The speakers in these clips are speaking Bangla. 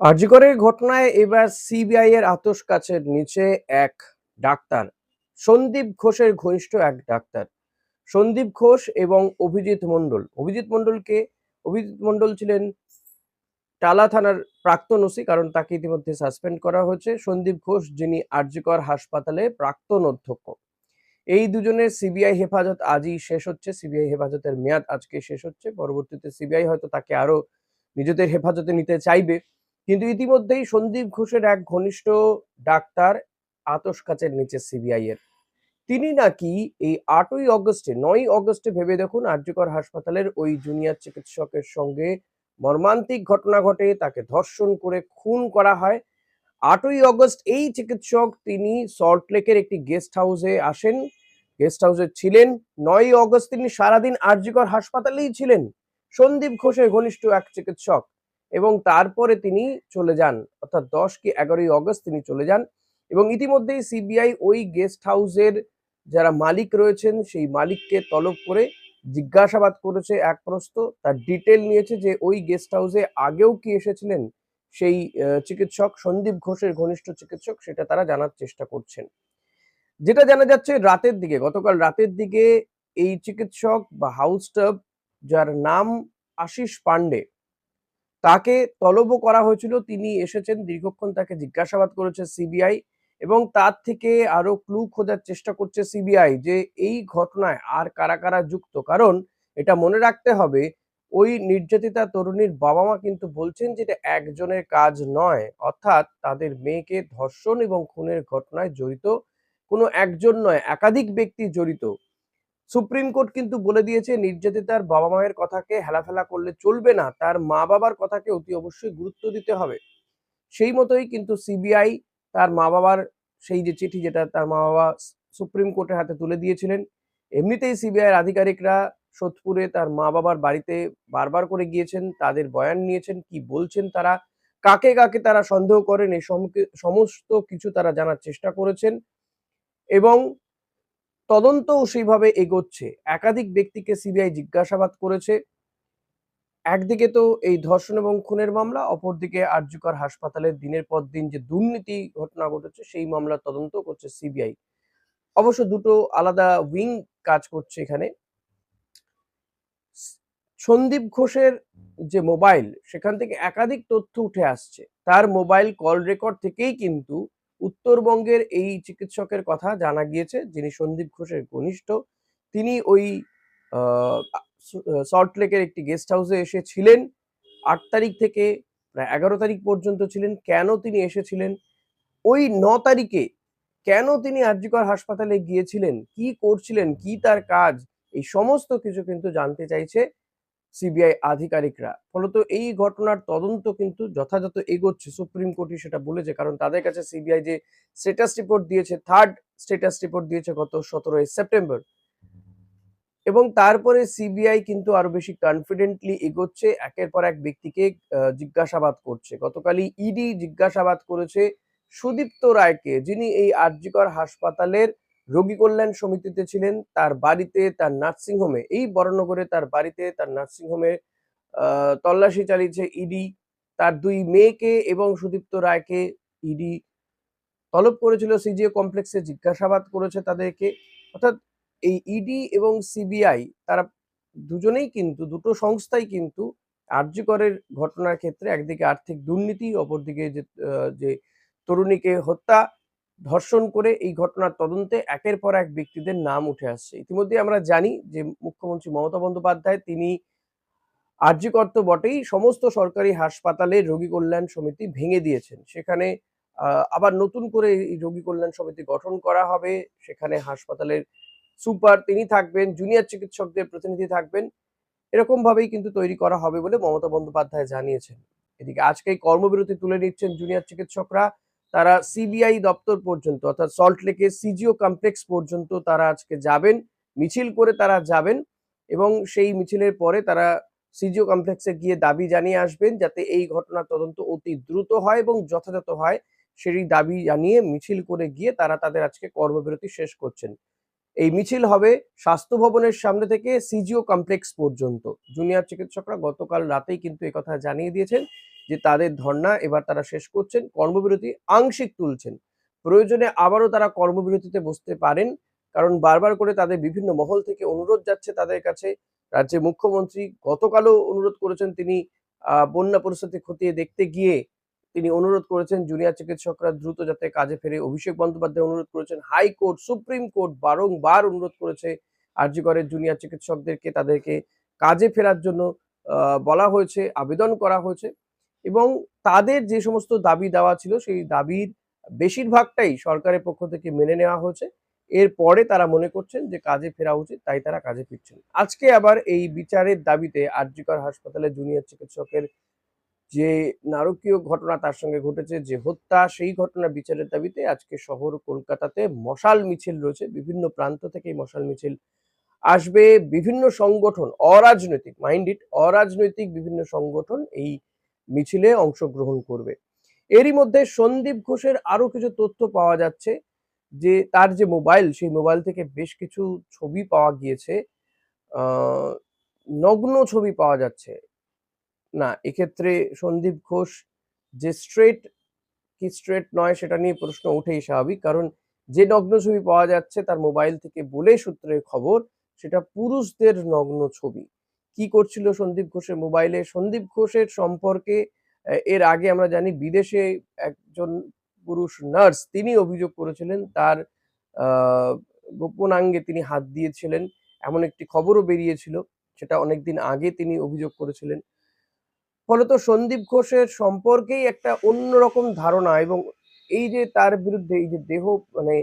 আরজিকরের ঘটনায় এবার সিবিআই এর আতস কাছের নিচে এক ডাক্তার, সন্দীপ ঘোষের ঘনিষ্ঠ এক ডাক্তার। সন্দীপ ঘোষ এবং অভিজিৎ মণ্ডল। অভিজিৎ মণ্ডলকে, অভিজিৎ মণ্ডল ছিলেন টালা থানার প্রাক্তন ওসি, কারণ তাকে ইতিমধ্যে সাসপেন্ড করা হয়েছে। সন্দীপ ঘোষ, যিনি আরজিকর হাসপাতালে প্রাক্তন অধ্যক্ষ। এই দুজনের সিবিআই হেফাজত আজই শেষ হচ্ছে। সিবিআই হেফাজতের মেয়াদ আজকে শেষ হচ্ছে। পরবর্তীতে সিবিআই হয়তো তাকে আরও নিজেদের হেফাজতে নিতে চাইবে। কিন্তু ইতিমধ্যেই সন্দীপ ঘোষের এক ঘনিষ্ঠ ডাক্তার আতস কাচের নিচে সিবিআই এর। তিনি নাকি এই আটই অগস্টে নয় অগস্টে ভেবে দেখুন আর্যকর হাসপাতালের ওই জুনিয়র চিকিৎসকের সঙ্গে মর্মান্তিক ঘটনা ঘটে, তাকে ধর্ষণ করে খুন করা হয়। আটই অগস্ট এই চিকিৎসক তিনি সল্টলেকের একটি গেস্ট হাউসে আসেন, গেস্ট হাউসে ছিলেন। নয় অগস্ট তিনি সারাদিন আরজিকর হাসপাতালেই ছিলেন। সন্দীপ ঘোষের ঘনিষ্ঠ এক চিকিৎসক এবং তারপরে তিনি চলে যান, অর্থাৎ দশ কি এগারোই অগস্ট তিনি চলে যান এবং ইতিমধ্যেই সিবিআই ওই গেস্ট হাউসের যারা মালিক রয়েছেন, সেই মালিককে তলব করে জিজ্ঞাসাবাদ করেছে এক প্রশ্ন তার ডিটেল নিয়েছে যে ওই গেস্ট হাউসে আগেও কি এসেছিলেন, সেই চিকিৎসক সন্দীপ ঘোষের ঘনিষ্ঠ চিকিৎসক, সেটা তারা জানার চেষ্টা করছেন। যেটা জানা যাচ্ছে রাতের দিকে, গতকাল রাতের দিকে এই চিকিৎসক বা হাউস যার নাম আশিস পান্ডে তাকে তলব করা হয়েছিল। তিনি এসেছেন, দীর্ঘক্ষণ তাকে জিজ্ঞাসাবাদ করেছে সিবিআই এবং তার থেকে আরও ক্লু খোঁজার চেষ্টা করছে সিবিআই যে এই ঘটনায় আর কারা কারা যুক্ত। কারণ এটা মনে রাখতে হবে, ওই নির্যাতিতা তরুণীর বাবা মা কিন্তু বলছেন যে এটা একজনের কাজ নয়। অর্থাৎ তাদের মেয়েকে ধর্ষণ এবং খুনের ঘটনায় জড়িত কোনো একজন নয়, একাধিক ব্যক্তি জড়িত। সুপ্রিম কোর্ট কিন্তু বলে দিয়েছে নির্যাতিতার বাবা মায়ের কথাকে হেলাফেলা করলে চলবে না, তার মা বাবার কথাকে অতি অবশ্যই গুরুত্ব দিতে হবে। সেই মতোই কিন্তু সিবিআই তার মা বাবার সেই যে চিঠি যেটা তার মা বাবা সুপ্রিম কোর্টের হাতে তুলে দিয়েছিলেন, এমনিতেই সিবিআই আধিকারিকরা সোদপুরে তার মা বাবার বাড়িতে বারবার করে গিয়েছেন, তাদের বয়ান নিয়েছেন, কি বলছেন তারা, কাকে কাকে তারা সন্দেহ করেন, এই সমস্ত কিছু তারা জানার চেষ্টা করেছেন এবং তদন্তও সেইভাবে এগোচ্ছে। একাধিক ব্যক্তিকে সিবিআই জিজ্ঞাসাবাদ করেছে। একদিকে তো এই ধর্ষণ এবং খুনের মামলা, অপরদিকে আরজিকর হাসপাতালের দিনের পর দিন যে দুর্নীতি ঘটনা ঘটেছে, সেই মামলার তদন্ত করছে সিবিআই। অবশ্য দুটো আলাদা উইং কাজ করছে এখানে। সন্দীপ ঘোষের যে মোবাইল, সেখান থেকে একাধিক তথ্য উঠে আসছে। তার মোবাইল কল রেকর্ড থেকেই কিন্তু উত্তরবঙ্গের এই চিকিৎসকের কথা জানা গিয়েছে, যিনি সন্দীপ ঘোষের ঘনিষ্ঠ। তিনি ওই সল্টলেকের একটি গেস্ট হাউসে এসেছিলেন আট তারিখ থেকে প্রায় এগারো তারিখ পর্যন্ত ছিলেন। কেন তিনি এসেছিলেন? ওই ন তারিখে কেন তিনি আরজিকর হাসপাতালে গিয়েছিলেন? কি করছিলেন? কি তার কাজ? এই সমস্ত কিছু কিন্তু জানতে চাইছে সিবিআই আধিকারিকরা। ফলত এই ঘটনার তদন্ত কিন্তু যথাযথ এগোচ্ছে। সুপ্রিম কোর্টই সেটা বলেছে, কারণ তাদের কাছে সিবিআই যে স্টেটাস রিপোর্ট দিয়েছে থার্ড স্টেটাস রিপোর্ট দিয়েছে গত সতেরোই সেপ্টেম্বর এবং তারপরে সিবিআই কিন্তু আরও বেশি কনফিডেন্টলি এগোচ্ছে, একের পর এক ব্যক্তিকে জিজ্ঞাসাবাদ করছে। গতকালই ইডি জিজ্ঞাসাবাদ করেছে সুদীপ্ত রায়কে, যিনি এই আরজিকর হাসপাতালের রোগী কল্যাণ সমিতিতে ছিলেন, তার বাড়িতে, তার নার্সিংহোমে এই বরনগরে তার বাড়িতে, তার নার্সিংহোমে তল্লাশি চালিয়েছে ইডি তার দুই মেয়েকে এবং সুদীপ্ত রায়কে ইডি তলব করেছিল সিজিও কমপ্লেক্সে জিজ্ঞাসাবাদ করেছে তাদেরকে। অর্থাৎ এই ইডি এবং সিবিআই তারা দুজনেই কিন্তু, দুটো সংস্থাই কিন্তু আর্যকরের ঘটনার ক্ষেত্রে একদিকে আর্থিক দুর্নীতি, অপরদিকে যে তরুণীকে হত্যা ধর্ষণ করে এই ঘটনার তদন্তে একের পর এক ব্যক্তিদের নাম উঠে আসছে। ইতিমধ্যে আমরা জানি যে মুখ্যমন্ত্রী মমতা বন্দ্যোপাধ্যায়, তিনি আর্যকর তো বটেই সমস্ত সরকারি হাসপাতালে রোগী কল্যাণ সমিতি ভেঙে দিয়েছেন। সেখানে আবার নতুন করে এই রোগী কল্যাণ সমিতি গঠন করা হবে। সেখানে হাসপাতালের সুপার তিনি থাকবেন, জুনিয়র চিকিৎসকদের প্রতিনিধি থাকবেন। এরকম ভাবেই কিন্তু তৈরি করা হবে বলে মমতা বন্দ্যোপাধ্যায় জানিয়েছেন। এদিকে আজকে কর্মবিরতি তুলে নিচ্ছেন জুনিয়র চিকিৎসকরা। তারা সিবিআই দপ্তর পর্যন্ত, অর্থাৎ সল্ট লেকে সিজিও কমপ্লেক্স পর্যন্ত তারা আজকে যাবেন, মিছিল করে তারা যাবেন এবং সেই মিছিলের পরে তারা সিজিও কমপ্লেক্সে গিয়ে দাবি জানিয়ে আসবেন যাতে এই ঘটনার তদন্ত অতি দ্রুত হয় এবং যথাযথ হয় সেই দাবি জানিয়ে মিছিল করে গিয়ে তারা তাদের আজকে কর্মবিরতি শেষ করছেন। এই মিছিল হবে স্বাস্থ্য ভবনের সামনে থেকে সিজিও কমপ্লেক্স পর্যন্ত। জুনিয়র চিকিৎসকরা গতকাল রাতেই কিন্তু কথা জানিয়ে দিয়েছেন যে তাদের ধর্ণা এবার তারা শেষ করছেন, কর্মবিরতি আংশিক তুলছেন। প্রয়োজনে আবারও তারা কর্মবিরতিতে বসতে পারেন, কারণ বারবার করে তাদের বিভিন্ন মহল থেকে অনুরোধ যাচ্ছে তাদের কাছে। রাজ্যের মুখ্যমন্ত্রী গতকালও অনুরোধ করেছেন তিনি বন্যা পরিস্থিতি খতিয়ে দেখতে গিয়ে তিনি অনুরোধ করেছেন, জুনিয়র চিকিৎসকরা দ্রুত যাতে কাজে ফেরে। অভিষেক বন্দ্যোপাধ্যায় অনুরোধ করেছেন, হাইকোর্ট, সুপ্রিম কোর্ট বারংবার অনুরোধ করেছে আরজিকরের জুনিয়র চিকিৎসকদেরকে তাদেরকে কাজে ফেরার জন্য বলা হয়েছে, আবেদন করা হয়েছে। এবং তাদের যে সমস্ত দাবি দেওয়া ছিল, সেই দাবির বেশিরভাগটাই সরকারের পক্ষ থেকে মেনে নেওয়া হয়েছে। এরপরে তারা মনে করছেন যে কাজে ফেরা উচিত, তাই তারা কাজে ফিরছেন। আজকে আবার এই বিচারের দাবিতে আরজিকর হাসপাতালে জুনিয়র চিকিৎসকের যে নারকীয় ঘটনা তার সঙ্গে ঘটেছে, যে হত্যা, সেই ঘটনা বিচারের দাবিতে আজকে শহর কলকাতাতে মশাল মিছিল রয়েছে। বিভিন্ন প্রান্ত থেকে মশাল মিছিল আসবে। বিভিন্ন সংগঠন, অরাজনৈতিক, মাইন্ড ইট, অরাজনৈতিক বিভিন্ন সংগঠন এই মিছিলে অংশগ্রহণ করবে। এরই মধ্যে সন্দীপ ঘোষের আরও কিছু তথ্য পাওয়া যাচ্ছে যে, তার যে মোবাইল, সেই মোবাইল থেকে বেশ কিছু ছবি পাওয়া গিয়েছে। নগ্ন ছবি পাওয়া যাচ্ছে। না, এক্ষেত্রে সন্দীপ ঘোষ যে স্ট্রেট কি স্ট্রেট নয় সেটা নিয়ে প্রশ্ন উঠেই স্বাভাবিক, কারণ যে নগ্ন ছবি পাওয়া যাচ্ছে তার মোবাইল থেকে বলে সূত্রের খবর সেটা পুরুষদের নগ্ন ছবি। কি করছিল সন্দীপ ঘোষের মোবাইলে? সন্দীপ ঘোষের সম্পর্কে এর আগে আমরা জানি বিদেশে একজন পুরুষ নার্স, তিনি অভিযোগ করেছিলেন তার গোপনাঙ্গে তিনি হাত দিয়েছিলেন। এমন একটি খবরও বেরিয়েছিল, সেটা অনেকদিন আগে তিনি অভিযোগ করেছিলেন। ফলত সন্দীপ ঘোষের সম্পর্কেই একটা অন্যরকম ধারণা এবং এই যে তার বিরুদ্ধে এই যে দেহ মানে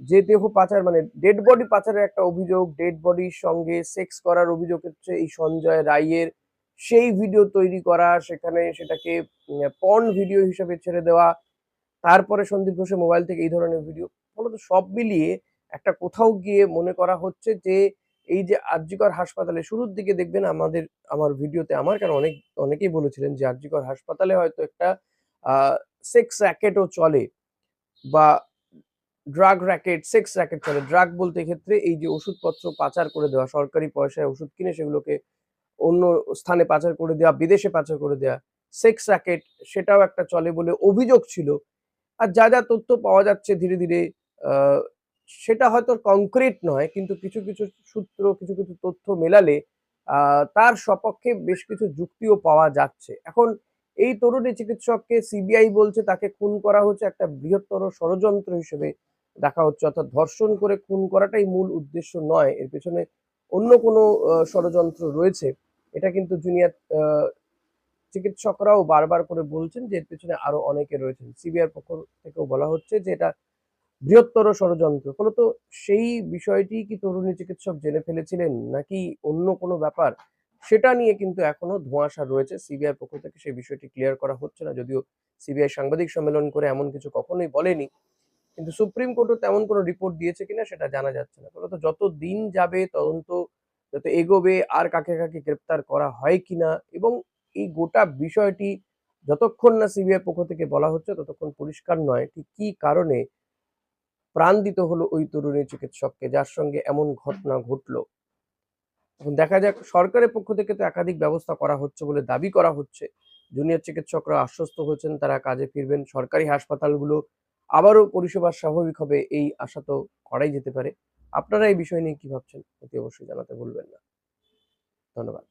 যে দেহ পাচার মানে ডেড বডি পাচারের একটা অভিযোগ ডেড বডির সঙ্গে সেক্স করার অভিযোগ হচ্ছে এই সঞ্জয় রায়ের সেই ভিডিও তৈরি করা, সেখানে সেটাকে পর্ন ভিডিও হিসেবে ছেড়ে দেওয়া, তারপরে সন্দীপ ঘোষের মোবাইল থেকে এই ধরনের ভিডিও ফলত সব মিলিয়ে একটা কোথাও গিয়ে মনে করা হচ্ছে যে, এই যে আরজিকর হাসপাতালে, শুরুর দিকে দেখবেন আমাদের, আমার ভিডিওতে আমার কেন অনেক, অনেকেই বলেছিলেন যে আরজিকর হাসপাতালে হয়তো একটা সেক্স র্যাকেটও চলে, বা ড্রাগ র্যাকেট সেক্স র্যাকেট চলে। ড্রাগ বলতে ক্ষেত্রে এই যে ওষুধপত্র পাচার করে দেওয়া, সরকারি পয়সায় ওষুধ কিনে সেগুলোকে অন্য স্থানে পাচার করে দেওয়া, বিদেশে পাচার করে দেওয়া সেক্স র্যাকেট সেটাও একটা চলে বলে অভিযোগ ছিল। আর যা যা তথ্য পাওয়া যাচ্ছে ধীরে ধীরে সেটা হয়তো কংক্রিট নয়, কিন্তু কিছু কিছু সূত্র, কিছু কিছু তথ্য মেলালে তার সপক্ষে বেশ কিছু যুক্তিও পাওয়া যাচ্ছে। এখন এই তরুণী চিকিৎসককে সিবিআই বলছে, তাকে খুন করা হচ্ছে একটা বৃহত্তর ষড়যন্ত্র হিসেবে দেখা হচ্ছে, অর্থাৎ ধর্ষণ করে খুন করাটাই মূল উদ্দেশ্য নয়, এর পেছনে অন্য কোনো ষড়যন্ত্র রয়েছে। এটা কিন্তু জুনিয়র চিকিৎসকরাও বারবার করে বলছেন যে এর পেছনে আরও অনেকে রয়েছেন। সিবিআই পক্ষ থেকেও বলা হচ্ছে যে এটা বৃহত্তর ষড়যন্ত্র। ফলত সেই বিষয়টি কি তরুণী চিকিৎসক জেনে ফেলেছিলেন নাকি অন্য কোনো ব্যাপার, সেটা নিয়ে কিন্তু এখনও ধোঁয়াশা রয়েছে। সিবিআই পক্ষ থেকে সেই বিষয়টি ক্লিয়ার করা হচ্ছে না, যদিও সিবিআই সাংবাদিক সম্মেলন করে এমন কিছু কখনোই বলেনি। কিন্তু সুপ্রিম কোর্টও তেমন কোনো রিপোর্ট দিয়েছে কিনা সেটা জানা যাচ্ছে না। ফলত যত দিন যাবে তদন্ত, যত এগোবে আর কাকে কাকে গ্রেপ্তার করা হয় কিনা এবং এই গোটা বিষয়টি যতক্ষণ না সিবিআই পক্ষ থেকে বলা হচ্ছে ততক্ষণ পরিষ্কার নয় ঠিক কি কারণে প্রাণ দিতে হলো ওই তরুণী চিকিৎসককে যার সঙ্গে এমন ঘটনা ঘটলো। এখন দেখা যাক, সরকারের পক্ষ থেকে তো একাধিক ব্যবস্থা করা হচ্ছে বলে দাবি করা হচ্ছে। জুনিয়র চিকিৎসকরা আশ্বস্ত হয়েছেন, তারা কাজে ফিরবেন। সরকারি হাসপাতালগুলো আবারও পরিষেবা স্বাভাবিক হবে এই আশা তো করাই যেতে পারে। আপনারা এই বিষয় নিয়ে কি ভাবছেন? অতি অবশ্যই জানাতে ভুলবেন না। ধন্যবাদ।